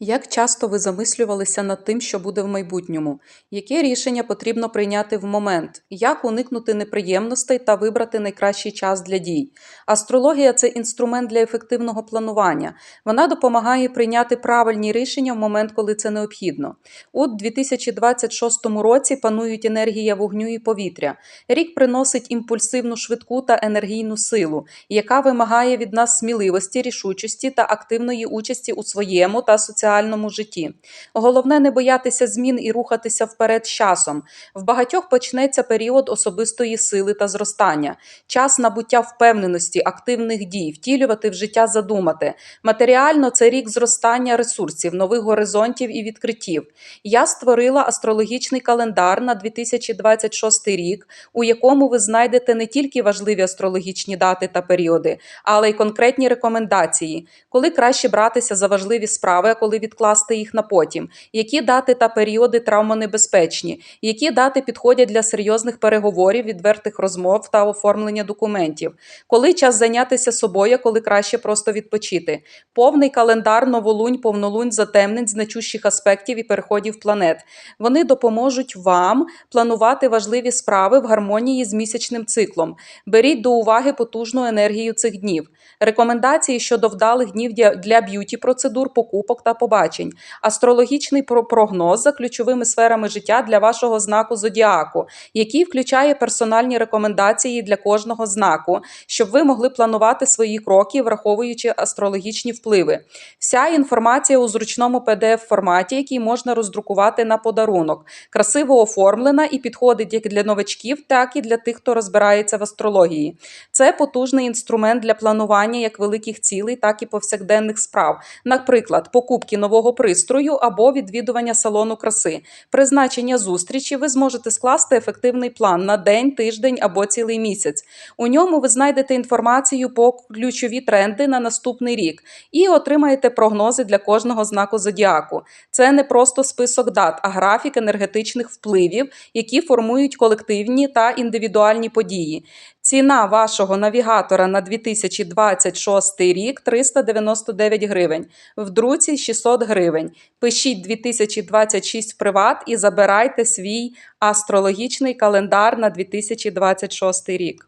Як часто ви замислювалися над тим, що буде в майбутньому? Яке рішення потрібно прийняти в момент? Як уникнути неприємностей та вибрати найкращий час для дій? Астрологія це інструмент для ефективного планування. Вона допомагає прийняти правильні рішення в момент, коли це необхідно. У 2026 році панують енергія вогню і повітря. Рік приносить імпульсивну швидку та енергійну силу, яка вимагає від нас сміливості, рішучості та активної участі у своєму та соціальному житті. Головне не боятися змін і рухатися вперед з часом. В багатьох почнеться період особистої сили та зростання, час набуття впевненості, активних дій, втілювати в життя задумати. Матеріально це рік зростання ресурсів, нових горизонтів і відкриттів. Я створила астрологічний календар на 2026 рік, у якому ви знайдете не тільки важливі астрологічні дати та періоди, але й конкретні рекомендації, коли краще братися за важливі справи, а коли відкласти їх на потім, які дати та періоди травмонебезпечні, які дати підходять для серйозних переговорів, відвертих розмов та оформлення документів, коли час зайнятися собою, коли краще просто відпочити. Повний календар новолунь, повнолунь, затемнень, значущих аспектів і переходів планет. Вони допоможуть вам планувати важливі справи в гармонії з місячним циклом. Беріть до уваги потужну енергію цих днів. Рекомендації щодо вдалих днів для- б'юті процедур, покупок та побачень. Астрологічний прогноз за ключовими сферами життя для вашого знаку зодіаку, який включає персональні рекомендації для кожного знаку, щоб ви могли планувати свої кроки, враховуючи астрологічні впливи. Вся інформація у зручному pdf форматі, який можна роздрукувати на подарунок, красиво оформлена і підходить як для новачків, так і для тих, хто розбирається в астрології. Це потужний інструмент для планування як великих цілей, так і повсякденних справ, наприклад, покупки нового пристрою або відвідування салону краси. Призначення зустрічі ви зможете скласти ефективний план на день, тиждень або цілий місяць. У ньому ви знайдете інформацію по ключові тренди на наступний рік і отримаєте прогнози для кожного знаку зодіаку. Це не просто список дат, а графік енергетичних впливів, які формують колективні та індивідуальні події. Ціна вашого навігатора на 2026 рік 399 гривень. В друці 600 гривень. Пишіть 2026 в приват і забирайте свій астрологічний календар на 2026 рік.